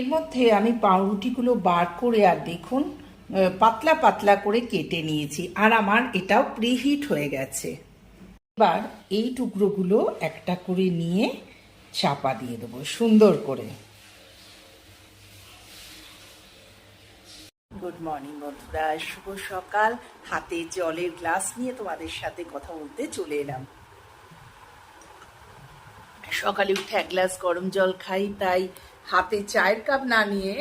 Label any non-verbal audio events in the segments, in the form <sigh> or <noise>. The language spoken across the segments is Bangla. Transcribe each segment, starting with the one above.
এর মধ্যে আমি পাউরুটিগুলো বার করে আর দেখুন পাতলা পাতলা করে কেটে নিয়েছি, আর আমার এটাও প্রিহিট হয়ে গেছে। এবার এই টুকরোগুলো একটা করে নিয়ে চাপা দিয়ে দেবো, সুন্দর করে। গুড মর্নিং বন্ধুরা, শুভ সকাল। হাতে জলের গ্লাস নিয়ে তোমাদের সাথে কথা বলতে চলে এলাম। সকালে উঠে এক গ্লাস গরম জল খাই, তাই হাতে চায়ের কাপ না নিয়ে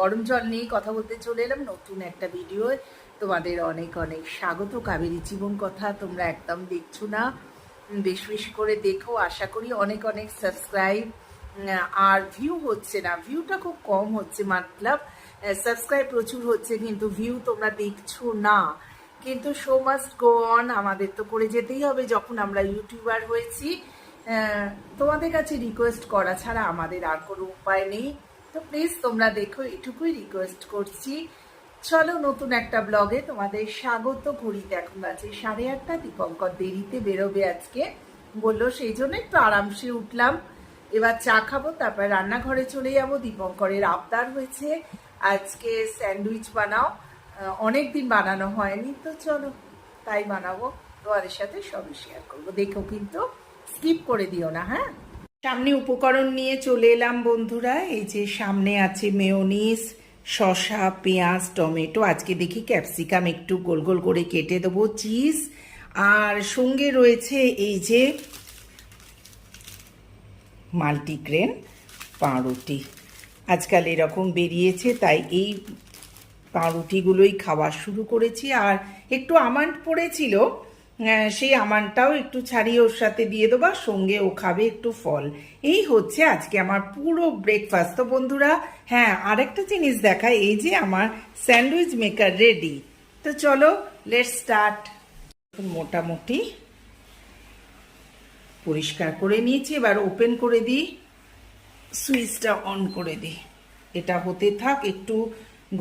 গরম জল নিয়ে কথা বলতে চলে এলাম নতুন একটা ভিডিও তোমাদের অনেক অনেক স্বাগত। কাবেরী জীবন কথা তোমরা একদম দেখছ না। বেশ বেশি করে দেখো। আশা করি অনেক অনেক সাবস্ক্রাইব আর ভিউ হচ্ছে না। ভিউটা খুব কম হচ্ছে, মতলব সাবস্ক্রাইব প্রচুর হচ্ছে, কিন্তু ভিউ তোমরা দেখছ না। কিন্তু শো মাস্ট গো অন আমাদের তো করে যেতেই হবে যখন আমরা ইউটিউবার হয়েছি। তোমাদের কাছে রিকোয়েস্ট করা ছাড়া আমাদের আর কোনো উপায় নেই। তো প্লিজ তোমরা দেখো এটুকুই রিকোয়েস্ট করছি। চলো নতুন একটা ব্লগে তোমাদের স্বাগত ঘড়িতে এখন আছে সাড়ে আটটা, দীপঙ্কর দেরিতে বেরোবে আজকে। বলল সেই জন্য একটু আরামসে উঠলাম। এবার চা খাব, তারপর রান্নাঘরে চলে যাব। দীপঙ্করের আবদার হয়েছে, আজকে স্যান্ডউইচ বানাও। অনেক দিন বানানো হয়নি, তো চলো তাই বানাবো। তোমাদের সাথে সবই শেয়ার করব। দেখো কিন্তু স্কিপ করে দিও না হ্যাঁ? সামনে উপকরণ নিয়ে চলে এলাম বন্ধুরা, এই যে সামনে আছে মেয়নিস শসা, পেঁয়াজ, টমেটো, আজকে দেখি ক্যাপসিকাম একটু গোল গোল করে কেটে দেবো, চিজ, আর সঙ্গে রয়েছে এই যে মাল্টিগ্রেন পাউরুটি। আজকাল এরকম বেরিয়েছে, তাই এই পাউরুটিগুলোই খাওয়া শুরু করেছি, আর একটু আমান্ড পড়েছিল সেই আমানটাও একটু ছাড়িয়ে ওর সাথে দিয়ে দেবো আর সঙ্গে ও খাবে একটু ফল। এই হচ্ছে আজকে আমার পুরো ব্রেকফাস্ট তো বন্ধুরা হ্যাঁ আরেকটা জিনিস দেখায় এই যে আমার স্যান্ডউইচ মেকার রেডি তো চলো লেট স্টার্ট মোটামুটি পরিষ্কার করে নিয়েছি, এবার ওপেন করে দিই, সুইচটা অন করে দিই। এটা হতে থাক, একটু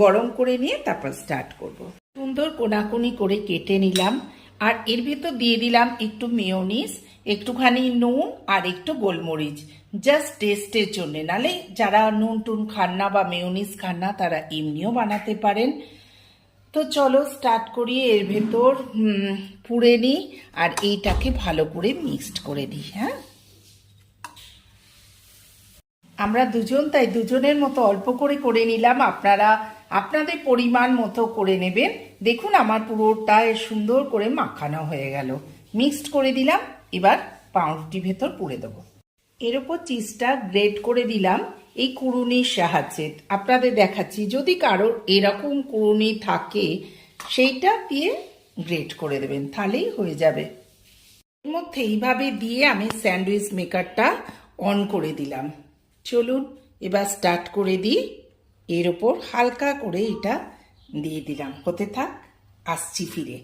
গরম করে নিয়ে তারপর স্টার্ট করব। সুন্দর কোনাকুনি করে কেটে নিলাম। আর এর ভেতর দিয়ে দিলাম একটু মেয়নিস একটুখানি নুন আর একটু গোলমরিচ। জাস্ট টেস্টের জন্য। নালে যারা নুন টুন খান না বা মেয়োনিজ খান না, তারা এমনিও বানাতে পারেন। তো চলো স্টার্ট করি। এর ভেতর পুড়ে নিই আর এইটাকে ভালো করে মিক্সড করে দিই হ্যাঁ? আমরা দুজন, তাই দুজনের মতো অল্প করে করে নিলাম। আপনারা আপনাদের পরিমাণ মতো করে নেবেন। দেখুন আমার পুরোটা সুন্দর করে মাখানো হয়ে গেল। মিক্সড করে দিলাম, এবার পাউরুটি ভেতর পুড়ে দেবো। এর ওপর চিজটা গ্রেট করে দিলাম, এই কুড়ুনির সাহায্যে। আপনাদের দেখাচ্ছি, যদি কারোর এরকম কুড়ুনি থাকে, সেইটা দিয়ে গ্রেট করে দেবেন, তাহলেই হয়ে যাবে। এর মধ্যে এইভাবে দিয়ে আমি স্যান্ডউইচ মেকারটা অন করে দিলাম। চলুন, এবার স্টার্ট করে দিই। এর ওপর হালকা করে এটা দিয়ে দিলাম। হতে থাক, আসছি ফিরে।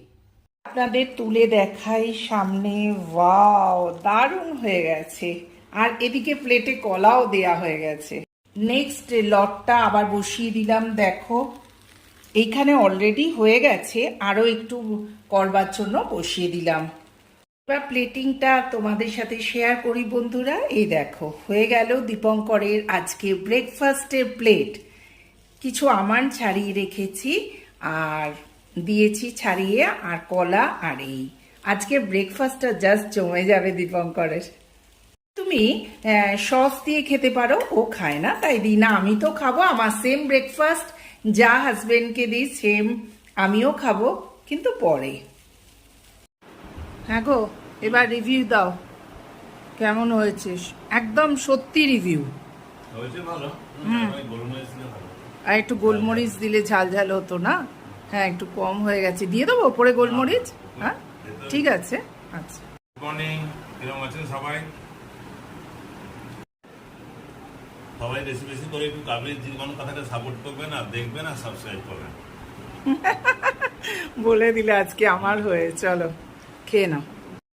আপনাদের তুলে দেখাই সামনে। ওয়াও, দারুণ হয়ে গেছে। আর এদিকে প্লেটে কলাও দেয়া হয়ে গেছে। নেক্সট লটটা আবার বসিয়ে দিলাম, দেখো। এইখানে অলরেডি হয়ে গেছে আরও একটু করবার জন্য বসিয়ে দিলাম। এবার প্লেটিংটা তোমাদের সাথে শেয়ার করি বন্ধুরা। এই দেখো, হয়ে গেল দীপঙ্করের আজকে ব্রেকফাস্টের প্লেট কিছু আমান ছাড়িয়ে রেখেছি আর দিয়েছি ছাড়িয়ে আর কলা আর এই। আজকে ব্রেকফাস্টটা জাস্ট জমে যাবে দীপঙ্করের। তুমি সস দিয়ে খেতে পারো ও খায় না তাই দিই। না আমি তো খাব আমার সেম ব্রেকফাস্ট যা হাজবেন্ডকে দিই সেম আমিও খাব কিন্তু পরে। হ্যাঁ গো এবার রিভিউ দাও। কেমন হয়েছে? একদম সত্যি রিভিউ হয়েছে ভালো। ভালো। আর একটু গোলমরিচ দিলে ঝাল ঝাল হতো না? হ্যাঁ একটু কম হয়ে গেছে। দিয়ে দেবো ওপরে গোলমরিচ? হ্যাঁ ঠিক আছে। আচ্ছা। গুড মর্নিং কীরকম আছেন সবাই? সবাই বেশি বেশি করে একটু কাবলির জীবন কথাটা সাপোর্ট করবেন আর দেখবেন আর সাবস্ক্রাইব করবেন। <laughs> বলে দিলে আজকে আমার হয়ে চলো খেয়ে নাও।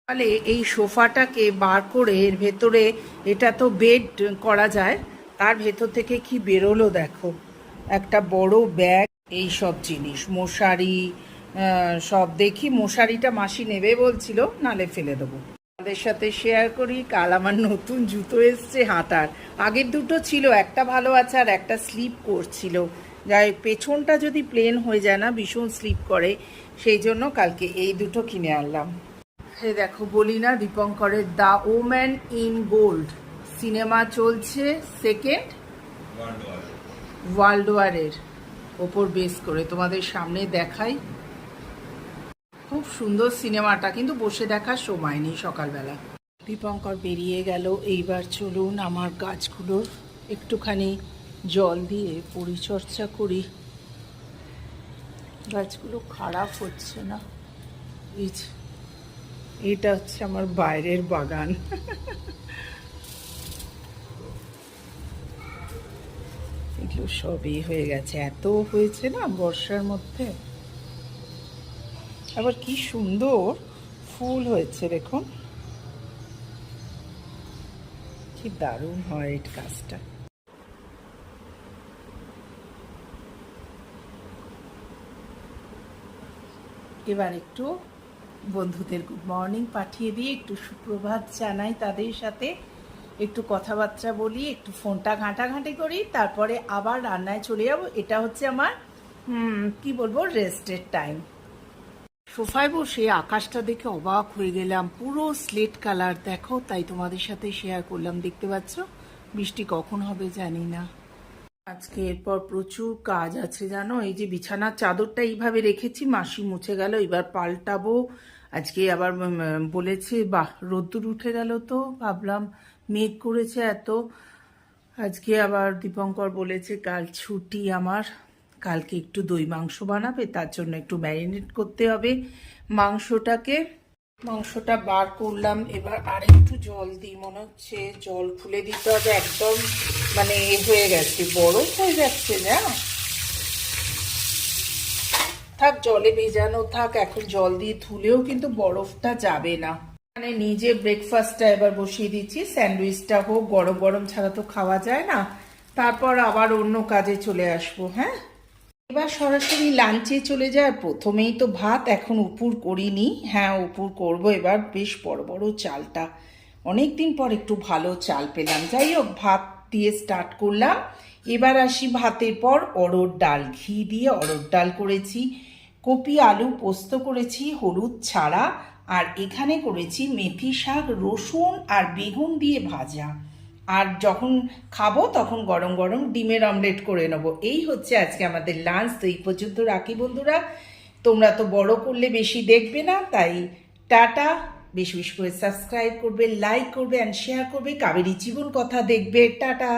তাহলে এই সোফাটাকে বার করে এর ভেতরে এটা তো বেড করা যায় তার ভেতর থেকে কি বেরোলো দেখো। একটা বড় ব্যাগ এই সব জিনিস। মশারি সব দেখি। মশারিটা মাসি নেবে বলছিল, নালে ফেলে দেবো। তোমাদের সাথে শেয়ার করি, কাল আমার নতুন জুতো এসছে হাঁটার আগের দুটো ছিল, একটা ভালো আছে আর একটা স্লিপ করছিল। যাই পেছনটা যদি প্লেন হয়ে যায় না, ভীষণ স্লিপ করে, সেই জন্য কালকে এই দুটো কিনে আনলাম। হে দেখো বলি না দীপঙ্করের the woman in gold cinema চলছে সেকেন্ড ওয়ার্ল্ড ওয়ারের ওপর বেস করে তোমাদের সামনে দেখাই। খুব সুন্দর সিনেমাটা, কিন্তু বসে দেখার সময় নেই সকালবেলা। দীপঙ্কর বেরিয়ে গেল, এইবার চলুন আমার গাছগুলোর একটুখানি জল দিয়ে পরিচর্যা করি। গাছগুলো খারাপ হচ্ছে না। এটা হচ্ছে আমার বাইরের বাগান। <laughs> এগুলো সবই হয়ে গেছে। এত হয়েছে না বর্ষার মধ্যে। আবার কি সুন্দর ফুল হয়েছে, দেখুন। কি দারুণ হয় এই কাজটা এবার একটু বন্ধুদের গুড মর্নিং পাঠিয়ে দিয়ে একটু সুপ্রভাত জানাই তাদের সাথে। একটু কথাবার্তা বলি, একটু ফোনটা ঘাঁটাঘাঁটি করি, তারপরে আবার রান্নায় চলে যাব। এটা হচ্ছে আমার কি বলব রেস্টের টাইম সোফায় বসে আকাশটা দেখে অবাক হয়ে গেলাম। পুরো স্লেট কালার দেখো, তাই তোমাদের সাথে শেয়ার করলাম। দেখতে পাচ্ছ? বৃষ্টি কখন হবে জানি না। আজকে এরপর প্রচুর কাজ আছে, জানো? এই যে বিছানার চাদরটা এইভাবে রেখেছি, মাসি মুছে গেল, এবার পাল্টাবো। আজকে আবার বলেছে, বাহ, রোদ্দুর উঠে গেল তো। ভাবলাম মেঘ করেছে এত। আজকে আবার দীপঙ্কর বলেছে, কাল ছুটি আমার। কালকে একটু দই মাংস বানাবে, তার জন্য একটু ম্যারিনেট করতে হবে মাংসটাকে। মাংসটা বার করলাম, এবার আর একটু জল দিই, মনে হচ্ছে জল খুলে দিতে হবে একদম মানে হয়ে গেছে, বরফ হয়ে যাচ্ছে, না? থাক, জলে ভেজানো থাক, এখন জল দিয়ে ধুলেও কিন্তু বরফটা যাবে না। মানে নিজে ব্রেকফাস্টটা এবার বসিয়ে দিচ্ছি। স্যান্ডউইচটা হোক, গরম গরম ছাড়া তো খাওয়া যায় না। তারপর আবার অন্য কাজে চলে আসব হ্যাঁ? এবার সরাসরি লাঞ্চে চলে যায় প্রথমেই তো ভাত, এখন উপুর করিনি। হ্যাঁ উপুর করব এবার বেশ বড় বড় চালটা। অনেক দিন পর একটু ভালো চাল পেলাম। যাই হোক, ভাত দিয়ে স্টার্ট করলাম। এবার আসি ভাতের পর অরড় ডাল। ঘি দিয়ে অরড় ডাল করেছি। কপি, আলু পোস্ত করেছি, হলুদ, ছাড়া। আর এখানে করেছি মেথি শাক, রসুন আর বেগুন দিয়ে ভাজা। আর যখন খাব তখন গরম গরম ডিমের অমলেট করে নেব। এই হচ্ছে আজকে আমাদের লাঞ্চ। তো এই পর্যন্ত রাখি বন্ধুরা। তোমরা তো বড় করলে বেশি দেখবে না, তাই টাটা। বেশি বেশি করে সাবস্ক্রাইব করবে, লাইক করবে অ্যান্ড শেয়ার করবে। কাবেরি জীবন কথা দেখবে। টাটা।